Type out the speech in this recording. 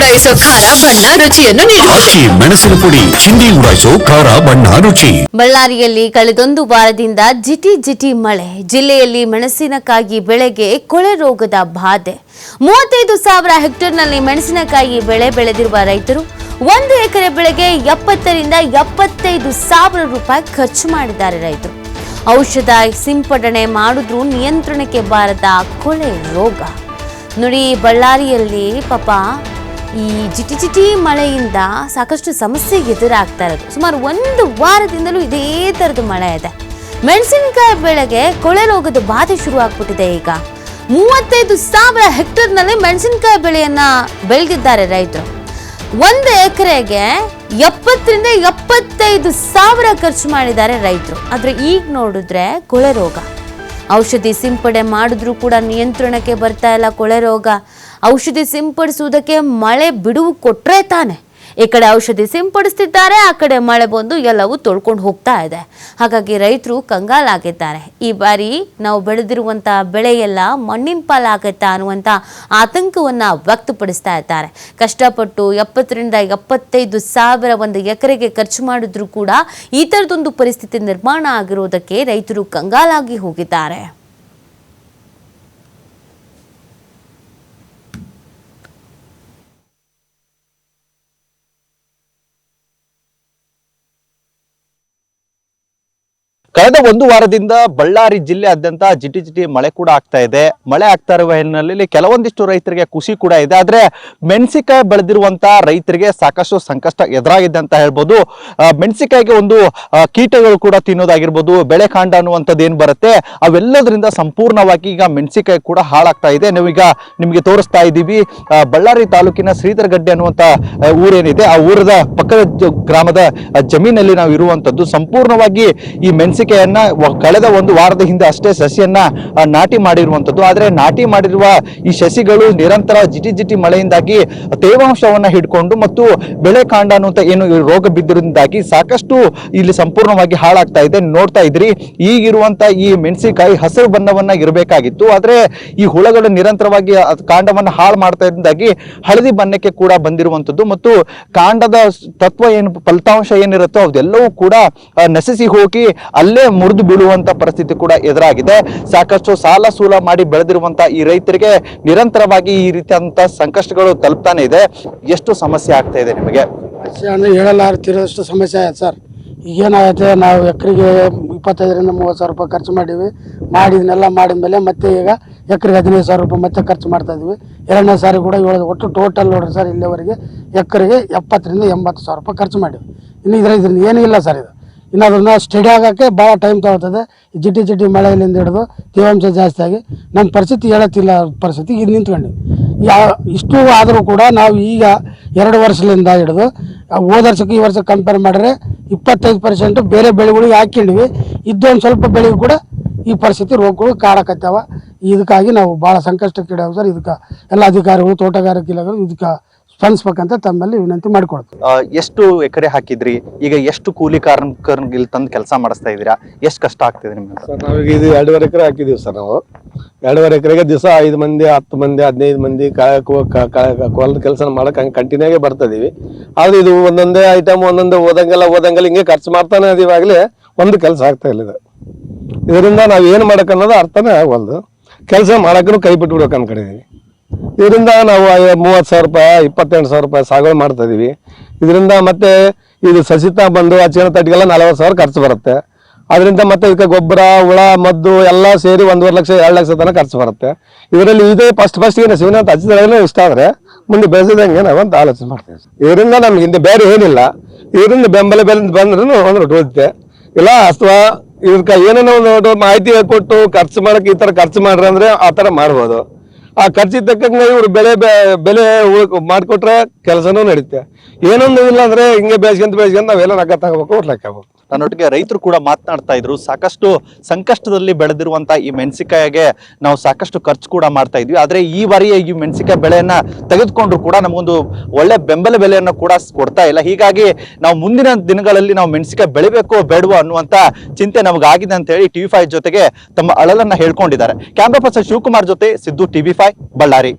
ಉಡಾಯಿಸೋ ಖಾರ ಬಣ್ಣ ರುಚಿಯನ್ನು ನೀಡುತ್ತದೆ ಮೆಣಸಿನ ಪುಡಿ ಚಿಂದಿ ಉಡಾಯಿಸೋ ಖಾರ ಬಣ್ಣ ರುಚಿ. ಬಳ್ಳಾರಿಯಲ್ಲಿ ಕಳೆದೊಂದು ವಾರದಿಂದ ಜಿಟಿ ಜಿಟಿ ಮಳೆ. ಜಿಲ್ಲೆಯಲ್ಲಿ ಮೆಣಸಿನಕಾಯಿ ಬೆಳೆಗೆ ಕೊಳೆ ರೋಗದ ಬಾಧೆ. ಮೂವತ್ತೈದು ಸಾವಿರ ಹೆಕ್ಟೇರ್ನಲ್ಲಿ ಮೆಣಸಿನಕಾಯಿ ಬೆಳೆ ಬೆಳೆದಿರುವ ರೈತರು ಒಂದು ಎಕರೆ ಬೆಳೆಗೆ ಎಪ್ಪತ್ತರಿಂದ ಎಪ್ಪತ್ತೈದು ಸಾವಿರ ರೂಪಾಯಿ ಖರ್ಚು ಮಾಡಿದ್ದಾರೆ ರೈತರು. ಔಷಧ ಸಿಂಪಡಣೆ ಮಾಡಿದ್ರು ನಿಯಂತ್ರಣಕ್ಕೆ ಬಾರದ ಕೊಳೆ ರೋಗ. ನುಡಿ ಬಳ್ಳಾರಿಯಲ್ಲಿ ಪಾಪ ಈ ಜಿಟಿ ಜಿಟಿ ಮಳೆಯಿಂದ ಸಾಕಷ್ಟು ಸಮಸ್ಯೆ ಎದುರಾಗ್ತಾ ಇರೋದು. ಸುಮಾರು ಒಂದು ವಾರದಿಂದಲೂ ಇದೇ ಥರದ ಮಳೆ ಇದೆ. ಮೆಣಸಿನಕಾಯಿ ಬೆಳೆಗೆ ಕೊಳೆ ರೋಗದ ಬಾಧೆ ಶುರು ಆಗ್ಬಿಟ್ಟಿದೆ ಈಗ. ಮೂವತ್ತೈದು ಸಾವಿರ ಹೆಕ್ಟೇರ್ನಲ್ಲಿ ಮೆಣಸಿನಕಾಯಿ ಬೆಳೆಯನ್ನ ಬೆಳೆದಿದ್ದಾರೆ ರೈತರು. ಒಂದು ಎಕರೆಗೆ ಎಪ್ಪತ್ತರಿಂದ ಎಪ್ಪತ್ತೈದು ಸಾವಿರ ಖರ್ಚು ಮಾಡಿದ್ದಾರೆ ರೈತರು. ಆದರೆ ಈಗ ನೋಡಿದ್ರೆ ಕೊಳೆ ರೋಗ. ಔಷಧಿ ಸಿಂಪಡೆ ಮಾಡಿದ್ರೂ ಕೂಡ ನಿಯಂತ್ರಣಕ್ಕೆ ಬರ್ತಾ ಇಲ್ಲ ಕೊಳೆ ರೋಗ. ಔಷಧಿ ಸಿಂಪಡಿಸುವುದಕ್ಕೆ ಮಳೆ ಬಿಡುವು ಕೊಟ್ಟರೆ ತಾನೆ. ಈ ಕಡೆ ಔಷಧಿ ಸಿಂಪಡಿಸ್ತಿದ್ದಾರೆ, ಆ ಕಡೆ ಮಳೆ ಬಂದು ಎಲ್ಲವೂ ತೊಳ್ಕೊಂಡು ಹೋಗ್ತಾ ಇದೆ. ಹಾಗಾಗಿ ರೈತರು ಕಂಗಾಲಾಗಿದ್ದಾರೆ. ಈ ಬಾರಿ ನಾವು ಬೆಳೆದಿರುವಂಥ ಬೆಳೆಯೆಲ್ಲ ಮಣ್ಣಿನ ಪಾಲಾಗತ್ತಾ ಅನ್ನುವಂಥ ಆತಂಕವನ್ನ ವ್ಯಕ್ತಪಡಿಸ್ತಾ ಇದ್ದಾರೆ. ಕಷ್ಟಪಟ್ಟು ಎಪ್ಪತ್ತರಿಂದ ಎಪ್ಪತ್ತೈದು ಸಾವಿರ ಒಂದು ಎಕರೆಗೆ ಖರ್ಚು ಮಾಡಿದ್ರೂ ಕೂಡ ಈ ಥರದೊಂದು ಪರಿಸ್ಥಿತಿ ನಿರ್ಮಾಣ ಆಗಿರೋದಕ್ಕೆ ರೈತರು ಕಂಗಾಲಾಗಿ ಹೋಗಿದ್ದಾರೆ. ಕಳೆದ ಒಂದು ವಾರದಿಂದ ಬಳ್ಳಾರಿ ಜಿಲ್ಲೆಯಾದ್ಯಂತ ಜಿಟಿ ಜಿಟಿ ಮಳೆ ಕೂಡ ಆಗ್ತಾ ಇದೆ. ಮಳೆ ಆಗ್ತಾ ಇರುವ ಹಿನ್ನೆಲೆಯಲ್ಲಿ ಕೆಲವೊಂದಿಷ್ಟು ರೈತರಿಗೆ ಖುಷಿ ಕೂಡ ಇದೆ. ಆದ್ರೆ ಮೆಣಸಿಕಾಯಿ ಬೆಳೆದಿರುವಂತ ರೈತರಿಗೆ ಸಾಕಷ್ಟು ಸಂಕಷ್ಟ ಎದುರಾಗಿದೆ ಅಂತ ಹೇಳ್ಬೋದು. ಮೆಣಸಿಕಾಯಿಗೆ ಒಂದು ಕೀಟಗಳು ಕೂಡ ತಿನ್ನೋದಾಗಿರ್ಬೋದು, ಬೆಳೆ ಕಾಂಡ ಅನ್ನುವಂಥದ್ದು ಏನ್ ಬರುತ್ತೆ, ಅವೆಲ್ಲದರಿಂದ ಸಂಪೂರ್ಣವಾಗಿ ಈಗ ಮೆಣಸಿಕಾಯಿ ಕೂಡ ಹಾಳಾಗ್ತಾ ಇದೆ. ನಾವೀಗ ನಿಮಗೆ ತೋರಿಸ್ತಾ ಇದ್ದೀವಿ ಬಳ್ಳಾರಿ ತಾಲೂಕಿನ ಶ್ರೀಧರಗಡ್ಡೆ ಅನ್ನುವಂಥ ಊರೇನಿದೆ. ಆ ಊರದ ಪಕ್ಕದ ಗ್ರಾಮದ ಜಮೀನಲ್ಲಿ ನಾವು ಇರುವಂತದ್ದು ಸಂಪೂರ್ಣವಾಗಿ ಈ ಮೆಣಸಿಕೆಯನ್ನ ವ- ಕಳೆದ ಒಂದು ವಾರದ ಹಿಂದೆ ಅಷ್ಟೇ ಸಸಿಯನ್ನ ನಾಟಿ ಮಾಡಿರುವಂತದ್ದು ಆದ್ರೆ ನಾಟಿ ಮಾಡಿರುವ ಈ ಸಸಿಗಳು ನಿರಂತರ ಜಿಟಿ ಜಿಟಿ ಮಳೆಯಿಂದಾಗಿ ತೇವಾಂಶವನ್ನ ಹಿಡ್ಕೊಂಡು ಮತ್ತು ಬೆಳೆ ಕಾಂಡ ಅನ್ನುವಂತ ಏನು ರೋಗ ಬಿದ್ದರಿಂದಾಗಿ ಸಾಕಷ್ಟು ಇಲ್ಲಿ ಸಂಪೂರ್ಣವಾಗಿ ಹಾಳಾಗ್ತಾ ಇದೆ. ನೋಡ್ತಾ ಇದ್ರಿ ಈಗಿರುವಂತ ಈ ಮೆಣಸಿನಕಾಯಿ ಹಸಿರು ಬಣ್ಣವನ್ನ ಇರಬೇಕಾಗಿತ್ತು. ಆದ್ರೆ ಈ ಹುಳಗಳು ನಿರಂತರವಾಗಿ ಕಾಂಡವನ್ನ ಹಾಳು ಮಾಡ್ತಾ ಇದ್ದಾಗಿ ಹಳದಿ ಬಣ್ಣಕ್ಕೆ ಕೂಡ ಬಂದಿರುವಂತದ್ದು ಮತ್ತು ಕಾಂಡದ ತತ್ವ ಏನು, ಫಲಿತಾಂಶ ಏನಿರುತ್ತೋ, ಅದೆಲ್ಲವೂ ಕೂಡ ನಶಿಸಿ ಹೋಗಿ ಅಲ್ಲೇ ಮುರಿದು ಬೀಳುವಂತ ಪರಿಸ್ಥಿತಿ ಕೂಡ ಎದುರಾಗಿದೆ. ಸಾಕಷ್ಟು ಸಾಲ ಸೂಲ ಮಾಡಿ ಬೆಳೆದಿರುವಂತ ಈ ರೈತರಿಗೆ ನಿರಂತರವಾಗಿ ಈ ರೀತಿಯಾದಂತ ಸಂಕಷ್ಟಗಳು ತಲುಪ್ತಾನೆ ಇದೆ. ಎಷ್ಟು ಸಮಸ್ಯೆ ಆಗ್ತಾ ಇದೆ ನಿಮಗೆ? ಅಂದರೆ ಸಮಸ್ಯೆ ಆಯ್ತು ಸರ್. ಈಗೇನಾಗುತ್ತೆ ನಾವು ಎಕರೆಗೆ ಇಪ್ಪತ್ತೈದರಿಂದ ಮೂವತ್ತು ಸಾವಿರ ರೂಪಾಯಿ ಖರ್ಚು ಮಾಡೀವಿ ಮಾಡಿದ್ನೆಲ್ಲ ಮಾಡಿದ್ಮೇಲೆ ಮತ್ತೆ ಈಗ ಎಕರೆಗೆ ಹದಿನೈದು ಸಾವಿರ ರೂಪಾಯಿ ಮತ್ತೆ ಖರ್ಚು ಮಾಡ್ತಾ ಇದ್ವಿ. ಎರಡನೇ ಸಾರಿ ಕೂಡ ಏಳು ಒಟ್ಟು ಟೋಟಲ್ ನೋಡ್ರಿ ಸರ್, ಇಲ್ಲಿವರೆಗೆ ಎಕರೆಗೆ ಎಪ್ಪತ್ತರಿಂದ ಎಂಬತ್ತು ಸಾವಿರ ರೂಪಾಯಿ ಖರ್ಚು ಮಾಡಿವಿ ಇನ್ನು ಇದ್ರ ಇದ್ರಿಂದ ಏನೂ ಇಲ್ಲ ಸರ್ ಇದು. ಇನ್ನು ಸ್ಟಡಿ ಆಗೋಕ್ಕೆ ಭಾಳ ಟೈಮ್ ತಗೋತದೆ. ಈ ಜಿಟಿ ಜಿಟಿ ಮಳೆಯಿಂದ ಹಿಡಿದು ತೇವಾಂಶ ಜಾಸ್ತಿ ಆಗಿ ನಮ್ಮ ಪರಿಸ್ಥಿತಿ ಹೇಳತ್ತಿಲ್ಲ ಪರಿಸ್ಥಿತಿ ಇದು ನಿಂತ್ಕೊಂಡಿವಿ ಯಾ, ಇಷ್ಟು ಆದರೂ ಕೂಡ ನಾವು ಈಗ ಎರಡು ವರ್ಷದಿಂದ ಹಿಡಿದು ಹೋದ ವರ್ಷಕ್ಕೆ ಈ ವರ್ಷ ಕಂಪೇರ್ ಮಾಡಿದ್ರೆ ಇಪ್ಪತ್ತೈದು ಪರ್ಸೆಂಟ್ ಬೇರೆ ಬೆಳೆಗಳಿಗೆ ಹಾಕ್ಕೊಂಡಿವಿ. ಇದ್ದೊಂದು ಸ್ವಲ್ಪ ಬೆಳೆಗೂ ಕೂಡ ಈ ಪರಿಸ್ಥಿತಿ ರೋಗಗಳು ಕಾಡಕತ್ತಾವ. ಇದಕ್ಕಾಗಿ ನಾವು ಭಾಳ ಸಂಕಷ್ಟಕ್ಕೀಡಾಗ ಸರ್. ಇದಕ್ಕೆ ಎಲ್ಲ ಅಧಿಕಾರಿಗಳು, ತೋಟಗಾರಿಕೆ ಇಲಾಖೆಗಳು ಇದಕ್ಕೆ ಸ್ಪಂದಿಸ್ಬೇಕಂತ ತಮ್ಮಲ್ಲಿ ವಿನಂತಿ ಮಾಡ್ಕೊಳ್ತೀವಿ. ಆ, ಎಷ್ಟು ಎಕರೆ ಹಾಕಿದ್ರಿ? ಈಗ ಎಷ್ಟು ಕೂಲಿ ಕಾರ್ಮಿಕರಿಗೆ ಇಲ್ಲಿ ತಂದು ಕೆಲಸ ಮಾಡಿಸ್ತಾ ಇದ್ದೀರಾ? ಎಷ್ಟು ಕಷ್ಟ ಆಗ್ತಿದೆ ನಿಮ್ಗೆ? ಸರ್ ನಾವೀಗ ಇದು ಎರಡೂವರೆ ಎಕರೆ ಹಾಕಿದೀವಿ ಸರ್ ನಾವು. ಎರಡೂವರೆ ಎಕರೆಗೆ ದಿವಸ ಐದು ಮಂದಿ ಹತ್ತು ಮಂದಿ ಹದಿನೈದು ಮಂದಿ ಹೊಲದ ಕೆಲಸ ಮಾಡಕ್ ಹಂಗೆ ಕಂಟಿನ್ಯೂ ಆಗಿ ಬರ್ತಾ ಇದೀವಿ ಆದ್ರೆ ಇದು ಒಂದೊಂದೇ ಐಟಮ್ ಒಂದೊಂದೇ ಓದಂಗೆಲ್ಲ ಓದಂಗೆಲ್ಲ ಹಿಂಗೆ ಖರ್ಚು ಮಾಡ್ತಾನೆ ಇದೀವಾಗಲೇ ಒಂದು ಕೆಲಸ ಆಗ್ತಾ ಇಲ್ಲ ಇದು. ಇದರಿಂದ ನಾವು ಏನು ಮಾಡಕ್ ಅನ್ನೋದು ಅರ್ಥನೇ ಆಗವಲ್ದು ಕೆಲಸ ಮಾಡಕ್ಕೂ ಕೈ ಬಿಟ್ಬಿಡ್ಬೇಕು ಅನ್ಕೊಂಡಿದೀವಿ ಇದರಿಂದ ನಾವು ಮೂವತ್ತು ಸಾವಿರ ರೂಪಾಯಿ, ಇಪ್ಪತ್ತೆಂಟು ಸಾವಿರ ರೂಪಾಯಿ ಸಾಗುವಳಿ ಮಾಡ್ತಾ ಇದೀವಿ. ಇದರಿಂದ ಮತ್ತೆ ಇದು ಸಸಿತ ಬಂದು ಹಚ್ಚಿನ ಚೀನ ತಟ್ಟಿಗೆಲ್ಲ ನಲವತ್ತು ಸಾವಿರ ಖರ್ಚು ಬರುತ್ತೆ. ಅದರಿಂದ ಮತ್ತೆ ಇದಕ್ಕೆ ಗೊಬ್ಬರ, ಹುಳ, ಮದ್ದು ಎಲ್ಲ ಸೇರಿ ಒಂದೂವರೆ ಲಕ್ಷ, ಎರಡು ಲಕ್ಷ ತನಕ ಖರ್ಚು ಬರುತ್ತೆ. ಇದರಲ್ಲಿ ಇದೇ ಫಸ್ಟ್ ಫಸ್ಟ್ ಏನು ಶಿವನ ಅಂತ ಹಚ್ಚಿದ್ರೆ ಇಷ್ಟ ಆದ್ರೆ ಮುಂದೆ ಬೆಳೆಸಿದಂಗೆ ನಾವು ಅಂತ ಆಲೋಚನೆ ಮಾಡ್ತೀವಿ. ಇದರಿಂದ ನಮ್ಗೆ ಹಿಂದೆ ಬೇರೆ ಏನಿಲ್ಲ. ಇದರಿಂದ ಬೆಂಬಲ ಬೆಲೆ ಬಂದ್ರೂ ಒಂದು ಇಲ್ಲ, ಅಥವಾ ಇದಕ್ಕೆ ಏನೇನೋ ಒಂದು ಮಾಹಿತಿ ಕೊಟ್ಟು ಖರ್ಚು ಮಾಡಕ್ಕೆ ಈ ತರ ಖರ್ಚು ಮಾಡ್ರಿ ಅಂದ್ರೆ ಆ ಥರ ಮಾಡ್ಬೋದು. ಆ ಖರ್ಚಿಗೆ ತಕ್ಕಂಗೆ ಇವ್ರು ಬೆಳೆ ಬೆಲೆ ಮಾಡಿಕೊಟ್ರೆ ಕೆಲಸನೂ ನಡೀತೆ. ಏನೊಂದು ಇಲ್ಲ ಅಂದ್ರೆ ಹಿಂಗೆ ಬೇಸ್ಕೊಂತ ಬೇಸ್ಕೊಂತ ನಾವೆಲ್ಲ ರೊಕ್ಕ ತಗೋಬೇಕು ಆಗ್ಬೇಕು ನನ್ನೊಟ್ಟಿಗೆ ರೈತರು ಕೂಡ ಮಾತನಾಡ್ತಾ ಇದ್ರು. ಸಾಕಷ್ಟು ಸಂಕಷ್ಟದಲ್ಲಿ ಬೆಳೆದಿರುವಂತಹ ಈ ಮೆಣಸಿಕಾಯಿಗೆ ನಾವು ಸಾಕಷ್ಟು ಖರ್ಚು ಕೂಡ ಮಾಡ್ತಾ ಇದ್ವಿ. ಆದ್ರೆ ಈ ಬಾರಿ ಈ ಮೆಣಸಿಕಾಯಿ ಬೆಳೆಯನ್ನ ತೆಗೆದುಕೊಂಡ್ರು ಕೂಡ ನಮಗೊಂದು ಒಳ್ಳೆ ಬೆಂಬಲ ಬೆಲೆಯನ್ನು ಕೂಡ ಕೊಡ್ತಾ ಇಲ್ಲ. ಹೀಗಾಗಿ ನಾವು ಮುಂದಿನ ದಿನಗಳಲ್ಲಿ ನಾವು ಮೆಣಸಿಕಾಯಿ ಬೆಳಿಬೇಕು ಬೇಡವೋ ಅನ್ನುವಂತ ಚಿಂತೆ ನಮಗಾಗಿದೆ ಅಂತ ಹೇಳಿ ಟಿವಿ ಫೈವ್ ಜೊತೆಗೆ ತಮ್ಮ ಅಳಲನ್ನ ಹೇಳ್ಕೊಂಡಿದ್ದಾರೆ. ಕ್ಯಾಮ್ರಾ ಪರ್ಸನ್ ಶಿವಕುಮಾರ್ ಜೊತೆ ಸಿದ್ದು ಟಿವಿ ಫೈವ್, ಬಳ್ಳಾರಿ.